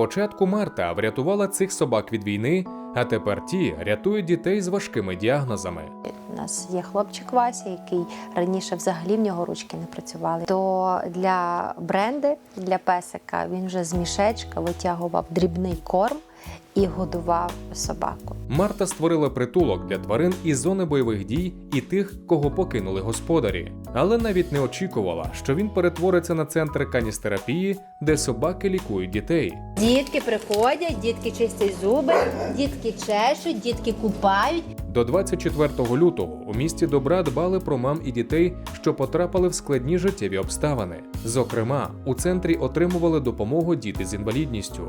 Спочатку Марта врятувала цих собак від війни, а тепер ті рятують дітей з важкими діагнозами. У нас є хлопчик Вася, який раніше взагалі в нього ручки не працювали. То для бренди, для песика, він вже з мішечка витягував дрібний корм і годував собаку. Марта створила притулок для тварин із зони бойових дій і тих, кого покинули господарі, але навіть не очікувала, що він перетвориться на центр каністерапії, де собаки лікують дітей. Дітки приходять, дітки чистять зуби, дітки чешуть, дітки купають. До 24 лютого у місті добра дбали про мам і дітей, що потрапили в складні життєві обставини. Зокрема, у центрі отримували допомогу діти з інвалідністю.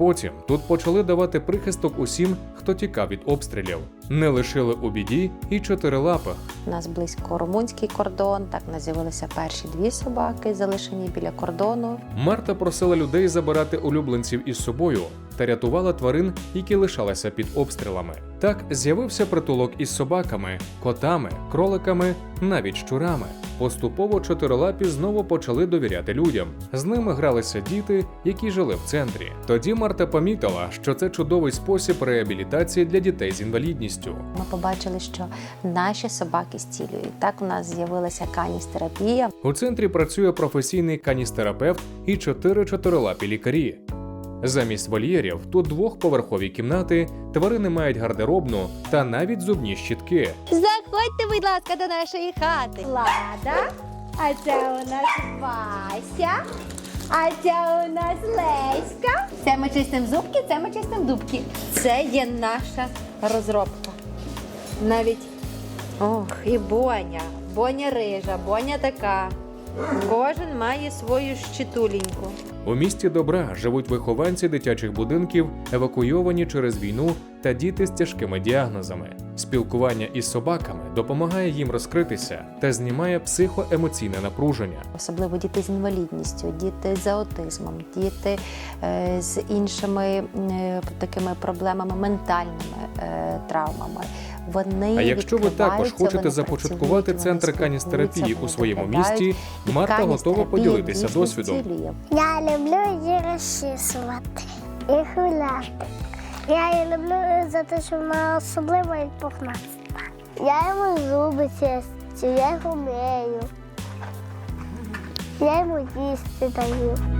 Потім тут почали давати прихисток усім, хто тікав від обстрілів. Не лишили у біді і чотирилапих. У нас близько румунський кордон. Так з'явилися перші дві собаки, залишені біля кордону. Марта просила людей забирати улюбленців із собою та рятувала тварин, які лишалися під обстрілами. Так з'явився притулок із собаками, котами, кроликами, навіть щурами. Поступово чотирилапі знову почали довіряти людям. З ними гралися діти, які жили в центрі. Тоді Марта помітила, що це чудовий спосіб реабілітації для дітей з інвалідністю. Ми побачили, що наші собаки зцілюють. Так у нас з'явилася каністерапія. У центрі працює професійний каністерапевт і чотири чотирилапі лікарі. Замість вольєрів тут двохповерхові кімнати, тварини мають гардеробну та навіть зубні щітки. Заходьте, будь ласка, до нашої хати. Лада, а це у нас Вася, а це у нас Леська. Це ми чистимо зубки, це ми чистимо дубки. Це є наша розробка. Навіть ох, і Боня, Боня рижа, Боня така. Кожен має свою щитуліньку. У місті добра живуть вихованці дитячих будинків, евакуйовані через війну та діти з тяжкими діагнозами. Спілкування із собаками допомагає їм розкритися та знімає психоемоційне напруження. Особливо діти з інвалідністю, діти з аутизмом, діти е, з іншими е, такими проблемами, ментальними е, травмами. Вони А якщо ви також хочете започаткувати центр каністерапії у своєму місті. Марта готова поділитися досвідом. Я люблю її розчісувати і гуляти. Я її люблю за те, що вона особлива і пухнаста. Я йому зуби чистю, я його мию. Я йому їсти даю.